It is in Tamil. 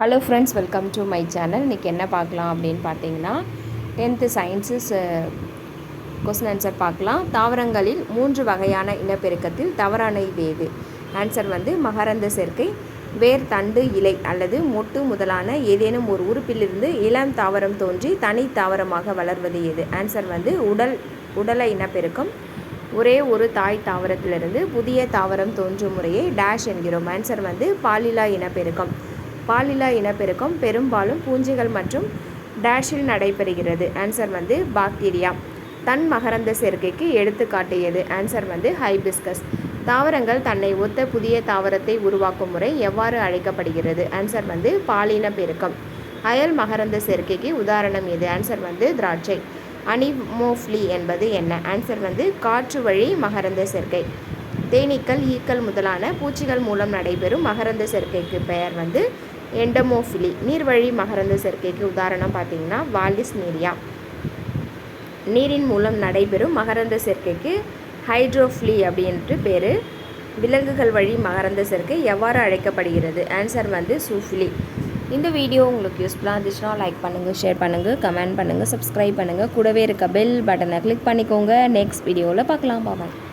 Hello friends welcome to my channel இன்றைக்கி என்ன பார்க்கலாம் அப்படின்னு பார்த்தீங்கன்னா டென்த்து சயின்ஸஸ் கொஸ்டின் ஆன்சர் பார்க்கலாம். தாவரங்களில் மூன்று வகையான இனப்பெருக்கத்தில் தவறான இது எது ஆன்சர் வந்து மகரந்த சேர்க்கை வேர் தண்டு இலை அல்லது மொட்டு முதலான ஏதேனும் ஒரு உறுப்பிலிருந்து இளம் தாவரம் தோன்றி தனி தாவரமாக வளர்வது எது? ஆன்சர் வந்து உடல் உடல இனப்பெருக்கம். ஒரே ஒரு தாய் தாவரத்திலிருந்து புதிய தாவரம் தோன்றும் முறையை டேஷ் என்கிறோம். ஆன்சர் வந்து பாலிலா இனப்பெருக்கம். பாலிலா இனப்பெருக்கம் பெரும்பாலும் பூஞ்சைகள் மற்றும் டேஷில் நடைபெறுகிறது. ஆன்சர் வந்து பாக்டீரியா. தன் மகரந்த சேர்க்கைக்கு எடுத்துக்காட்டியது ஆன்சர் வந்து ஹைபிஸ்கஸ். தாவரங்கள் தன்னை ஒத்த புதிய தாவரத்தை உருவாக்கும் முறை எவ்வாறு அழைக்கப்படுகிறது? ஆன்சர் வந்து பாலின பெருக்கம். அயல் மகரந்த சேர்க்கைக்கு உதாரணம் எது ஆன்சர் வந்து திராட்சை. அனிமோஃப்லி என்பது என்ன? ஆன்சர் வந்து காற்று வழி மகரந்த சேர்க்கை. தேனீக்கள் ஈக்கள் முதலான பூச்சிகள் மூலம் நடைபெறும் மகரந்த சேர்க்கைக்கு பெயர் வந்து எண்டமோஃபிலி நீர்வழி மகரந்த சேர்க்கைக்கு உதாரணம் பார்த்தீங்கன்னா வாலிஸ் நீரியா. நீரின் மூலம் நடைபெறும் மகரந்த சேர்க்கைக்கு ஹைட்ரோஃப்ளி அப்படின்ட்டு பேர். விலங்குகள் வழி மகரந்த சேர்க்கை எவ்வாறு அழைக்கப்படுகிறது? ஆன்சர் வந்து சூஃபிலி. இந்த வீடியோ உங்களுக்கு யூஸ்ஃபுல்லாக இருந்துச்சுன்னா லைக் பண்ணுங்கள் ஷேர் பண்ணுங்கள் கமெண்ட் பண்ணுங்கள் சப்ஸ்கிரைப் பண்ணுங்கள் கூடவே இருக்க பெல் பட்டனை கிளிக் பண்ணிக்கோங்க. நெக்ஸ்ட் வீடியோவில் பார்க்கலாம். பாபாய்